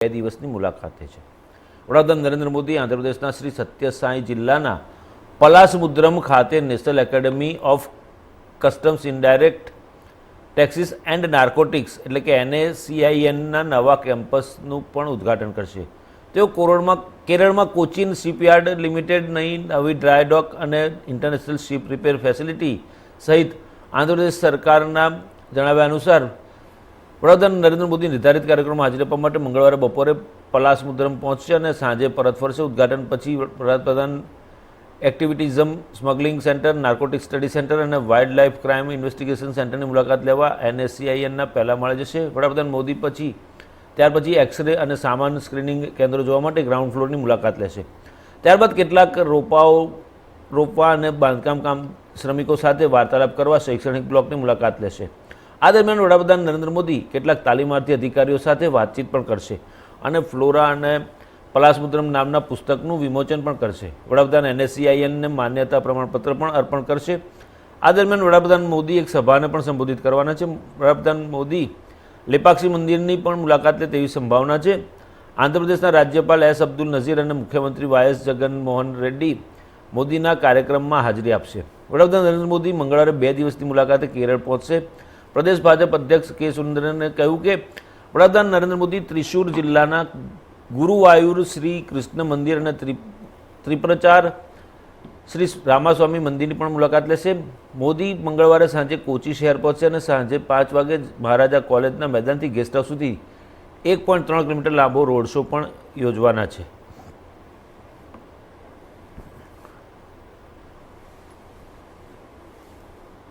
બે દિવસની મુલાકાતે છે. વડાપ્રધાન નરેન્દ્ર મોદી આંધ્રપ્રદેશના શ્રી સત્યસાઈ જિલ્લાના પલાસમુદ્રમ ખાતે national academy of customs indirect taxes and narcotics એટલે કે એનએસીઆઈએનના નવા કેમ્પસનું પણ ઉદ્ઘાટન કરશે. તેઓ કોરોડમાં, કેરળમાં કોચિન શિપયાર્ડ લિમિટેડની નવી ડ્રાય ડોક અને ઇન્ટરનેશનલ શિપ રિપેર ફેસિલિટી સહિત આંધ્રપ્રદેશ સરકારના જણાવ્યા અનુસાર વડાપ્રધાન નરેન્દ્ર મોદી નિર્ધારિત કાર્યક્રમમાં હાજરી આપવા માટે મંગળવારે બપોરે પલાસ મુદ્રમ પહોંચશે અને સાંજે પરત ફરશે. ઉદ્ઘાટન પછી વડાપ્રધાન એક્ટિવિટીઝમ, smuggling centre narcotic study centre અને વાઇલ્ડ લાઇફ ક્રાઇમ ઇન્વેસ્ટિગેશન સેન્ટરની મુલાકાત લેવા એનએસસીઆઈએનના પહેલા માળે જશે. વડાપ્રધાન મોદી પછી, ત્યાર પછી એક્સરે અને સામાન સ્ક્રીનિંગ કેન્દ્રો જોવા માટે ગ્રાઉન્ડ ફ્લોરની મુલાકાત લેશે. ત્યારબાદ કેટલાક રોપાઓ, રોપવા અને બાંધકામ કામ શ્રમિકો સાથે વાર્તાલાપ કરવા શૈક્ષણિક બ્લોકની મુલાકાત લેશે. આ દરમિયાન વડાપ્રધાન નરેન્દ્ર મોદી કેટલાક તાલીમાર્થી અધિકારીઓ સાથે વાતચીત પણ કરશે અને ફ્લોરા અને પલાસમુદ્રમ નામના પુસ્તકનું વિમોચન પણ કરશે. વડાપ્રધાન એનએસસીઆઈએનને માન્યતા પ્રમાણપત્ર પણ અર્પણ કરશે. આ દરમિયાન વડાપ્રધાન મોદી એક સભાને પણ સંબોધિત કરવાના છે. વડાપ્રધાન મોદી લેપાક્ષી મંદિરની પણ મુલાકાત લે તેવી સંભાવના છે. આંધ્રપ્રદેશના રાજ્યપાલ એસ અબ્દુલ નઝીર અને મુખ્યમંત્રી વાયએસ જગનમોહન રેડ્ડી મોદીના કાર્યક્રમમાં હાજરી આપશે. વડાપ્રધાન નરેન્દ્ર મોદી મંગળવારે બે દિવસની મુલાકાતે કેરળ પહોંચશે. પ્રદેશ ભાજપ અધ્યક્ષ કે સુરેન્દ્રને કહ્યું કે વડાપ્રધાન નરેન્દ્ર મોદી ત્રિશુર જિલ્લાના ગુરુવાયુર શ્રી કૃષ્ણ મંદિર અને ત્રિ ત્રિપ્રચાર શ્રી રામાસ્વામી મંદિરની પણ મુલાકાત લેશે. મોદી મંગળવારે સાંજે કોચી શહેર પહોંચશે અને સાંજે પાંચ વાગે મહારાજા કોલેજના મેદાનથી ગેસ્ટ હાઉસ સુધી એક પોઈન્ટ ત્રણ કિલોમીટર લાંબો રોડ શો પણ યોજવાના છે.